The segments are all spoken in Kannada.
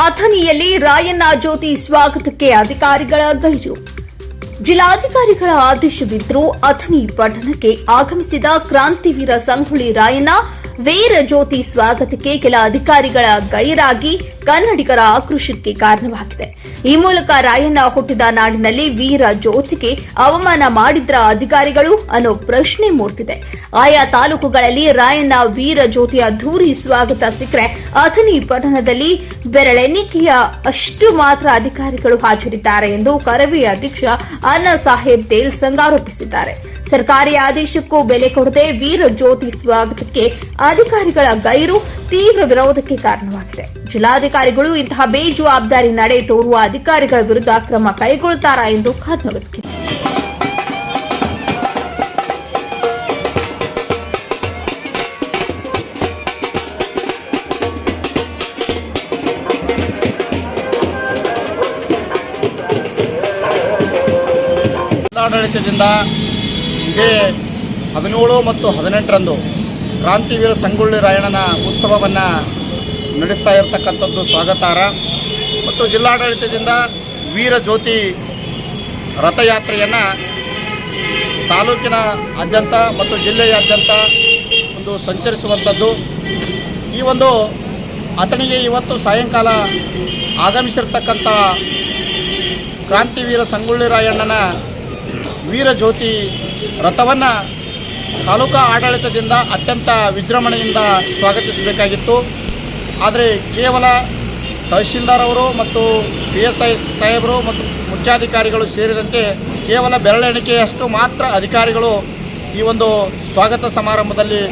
ಅಥಣಿಯಲ್ಲಿ ರಾಯಣ್ಣ ಜ್ಯೋತಿ ಸ್ವಾಗತಕ್ಕೆ ಅಧಿಕಾರಿಗಳ ಗೈರು. ಜಿಲ್ಲಾಧಿಕಾರಿಗಳ ಆದೇಶವಿದ್ದರೂ ಅಥಣಿ ಪಟ್ಟಣಕ್ಕೆ ಆಗಮಿಸಿದ ಕ್ರಾಂತಿವೀರ ಸಂಗೊಳ್ಳಿ ರಾಯಣ್ಣ ವೀರ ಜ್ಯೋತಿ ಸ್ವಾಗತಕ್ಕೆ ಕೆಲ ಅಧಿಕಾರಿಗಳ ಗೈರಾಗಿ ಕನ್ನಡಿಗರ ಆಕ್ರೋಶಕ್ಕೆ ಕಾರಣವಾಗಿದೆ. ಈ ಮೂಲಕ ರಾಯಣ್ಣ ಹುಟ್ಟಿದ ನಾಡಿನಲ್ಲಿ ವೀರ ಜ್ಯೋತಿಗೆ ಅವಮಾನ ಮಾಡಿದ್ರ ಅಧಿಕಾರಿಗಳು ಅನ್ನೋ ಪ್ರಶ್ನೆ ಮೂಡ್ತಿದೆ. ಆಯಾ ತಾಲೂಕುಗಳಲ್ಲಿ ರಾಯಣ್ಣ ವೀರ ಜ್ಯೋತಿ ಅದ್ದೂರಿ ಸ್ವಾಗತ ಸಿಕ್ಕರೆ ಅಥಣಿ ಪಟ್ಟಣದಲ್ಲಿ ಬೆರಳೆಣಿಕೆಯ ಅಷ್ಟು ಮಾತ್ರ ಅಧಿಕಾರಿಗಳು ಹಾಜರಿದ್ದಾರೆ ಎಂದು ಕರವಿ ಅಧ್ಯಕ್ಷ ಅಣ್ಣಾ ಸಾಹೇಬ್ ದೇಲ್ ಸಂಘ ಆರೋಪಿಸಿದ್ದಾರೆ. ಸರ್ಕಾರಿ ಆದೇಶಕ್ಕೂ ಬೆಲೆ ಕೊಡದೆ ವೀರ ಜ್ಯೋತಿ ಸ್ವಾಗತಕ್ಕೆ ಅಧಿಕಾರಿಗಳ ಗೈರು ತೀವ್ರ ವಿರೋಧಕ್ಕೆ ಕಾರಣವಾಗಿದೆ. ಜಿಲ್ಲಾಧಿಕಾರಿಗಳು ಇಂತಹ ಬೇಜವಾಬ್ದಾರಿ ನಡೆ ತೋರುವ ಅಧಿಕಾರಿಗಳ ವಿರುದ್ಧ ಕ್ರಮ ಕೈಗೊಳ್ತಾರಾ ಎಂದು ಕಾದು ಜಿಲ್ಲಾಡಳಿತದಿಂದ ಇದೇ ಹದಿನೇಳು ಮತ್ತು ಹದಿನೆಂಟರಂದು ಕ್ರಾಂತಿವೀರ ಸಂಗೊಳ್ಳಿ ರಾಯಣ್ಣನ ಉತ್ಸವವನ್ನು ನಡೆಸ್ತಾ ಇರತಕ್ಕಂಥದ್ದು ಸ್ವಾಗತಾರ್ಹ ಮತ್ತು ಜಿಲ್ಲಾಡಳಿತದಿಂದ ವೀರ ಜ್ಯೋತಿ ರಥಯಾತ್ರೆಯನ್ನು ತಾಲೂಕಿನ ಆದ್ಯಂತ ಮತ್ತು ಜಿಲ್ಲೆಯಾದ್ಯಂತ ಒಂದು ಸಂಚರಿಸುವಂಥದ್ದು. ಈ ಒಂದು ಆತನಿಗೆ ಇವತ್ತು ಸಾಯಂಕಾಲ ಆಗಮಿಸಿರ್ತಕ್ಕಂಥ ಕ್ರಾಂತಿವೀರ ಸಂಗೊಳ್ಳಿ ರಾಯಣ್ಣನ ವೀರ ಜ್ಯೋತಿ ರಥವನ್ನು ತಾಲೂಕಾ ಆಡಳಿತದಿಂದ ಅತ್ಯಂತ ವಿಜೃಂಭಣೆಯಿಂದ ಸ್ವಾಗತಿಸಬೇಕಾಗಿತ್ತು. ಆದರೆ ಕೇವಲ ತಹಶೀಲ್ದಾರ್ ಅವರು ಮತ್ತು ಪಿ ಎಸ್ ಐ ಸಾಹೇಬರು ಮತ್ತು ಮುಖ್ಯಾಧಿಕಾರಿಗಳು ಸೇರಿದಂತೆ ಕೇವಲ ಬೆರಳೆಣಿಕೆಯಷ್ಟು ಮಾತ್ರ ಅಧಿಕಾರಿಗಳು ಈ ಒಂದು ಸ್ವಾಗತ ಸಮಾರಂಭದಲ್ಲಿ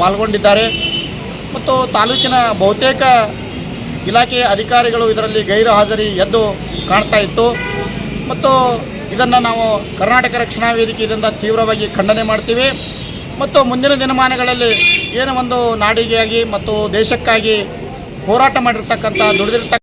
ಪಾಲ್ಗೊಂಡಿದ್ದಾರೆ. ಮತ್ತು ತಾಲೂಕಿನ ಬಹುತೇಕ ಇಲಾಖೆಯ ಅಧಿಕಾರಿಗಳು ಇದರಲ್ಲಿ ಗೈರು ಹಾಜರಿ ಎದ್ದು ಕಾಣ್ತಾ ಇತ್ತು. ಮತ್ತು ಇದನ್ನು ನಾವು ಕರ್ನಾಟಕ ರಕ್ಷಣಾ ವೇದಿಕೆಯಿಂದ ತೀವ್ರವಾಗಿ ಖಂಡನೆ ಮಾಡ್ತೀವಿ. ಮತ್ತು ಮುಂದಿನ ದಿನಮಾನಗಳಲ್ಲಿ ಏನೋ ಒಂದು ನಾಡಿಗೆಯಾಗಿ ಮತ್ತು ದೇಶಕ್ಕಾಗಿ ಹೋರಾಟ ಮಾಡಿರ್ತಕ್ಕಂಥ ದುಡಿದಿರ್ತಕ್ಕಂಥ